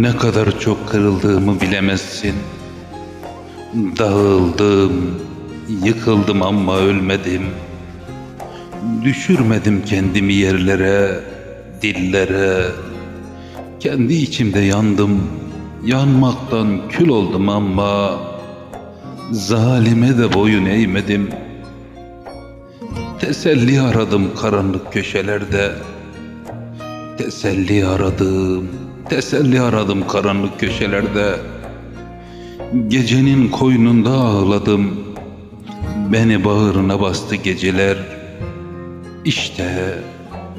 Ne kadar çok kırıldığımı bilemezsin. Dağıldım, yıkıldım ama ölmedim. Düşürmedim kendimi yerlere, dillere. Kendi içimde yandım, yanmaktan kül oldum ama zalime de boyun eğmedim. Teselli aradım karanlık köşelerde. Teselli aradım, teselli aradım karanlık köşelerde. Gecenin koynunda ağladım. Beni bağrına bastı geceler. İşte,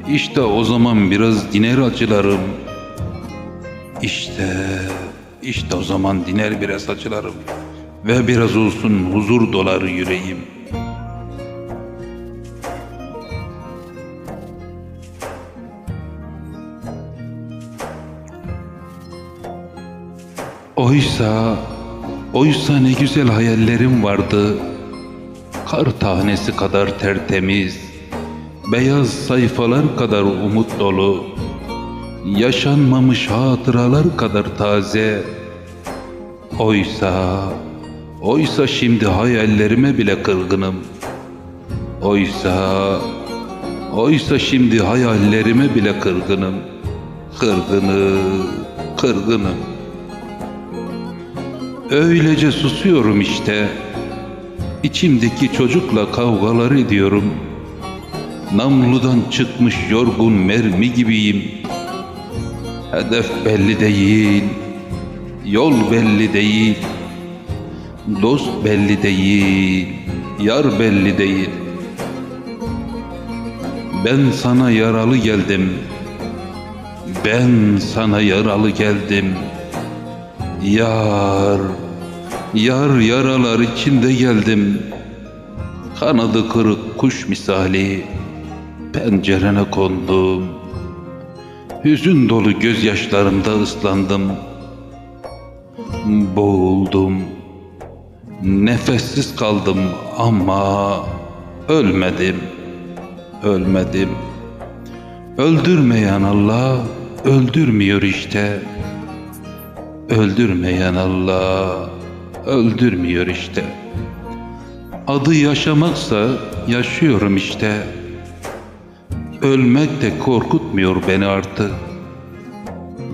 işte o zaman biraz diner acılarım. İşte, işte o zaman diner biraz acılarım. Ve biraz olsun huzur dolar yüreğim. Oysa, oysa ne güzel hayallerim vardı. Kar tanesi kadar tertemiz, beyaz sayfalar kadar umut dolu, yaşanmamış hatıralar kadar taze. Oysa, oysa şimdi hayallerime bile kırgınım. Oysa, oysa şimdi hayallerime bile kırgınım. Kırgınım, kırgınım. Öylece susuyorum işte. İçimdeki çocukla kavgalar ediyorum. Namludan çıkmış yorgun mermi gibiyim. Hedef belli değil. Yol belli değil. Dost belli değil. Yar belli değil. Ben sana yaralı geldim. Ben sana yaralı geldim. Yar, yar yaralar içinde geldim. Kanadı kırık kuş misali pencerene kondum. Hüzün dolu gözyaşlarımda ıslandım. Boğuldum. Nefessiz kaldım ama ölmedim. Ölmedim. Öldürmeyen Allah öldürmüyor işte. Öldürmeyen Allah öldürmüyor işte. Adı yaşamaksa yaşıyorum işte. Ölmek de korkutmuyor beni artık.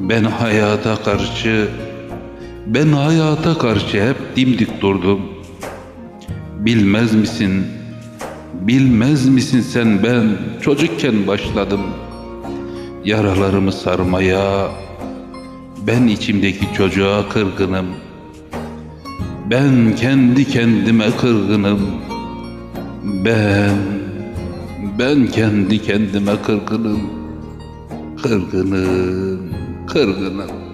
Ben hayata karşı, ben hayata karşı hep dimdik durdum. Bilmez misin, bilmez misin sen ben çocukken başladım. Yaralarımı sarmaya, ben içimdeki çocuğa kırgınım. Ben kendi kendime kırgınım. Ben, ben kendi kendime kırgınım. Kırgınım, kırgınım.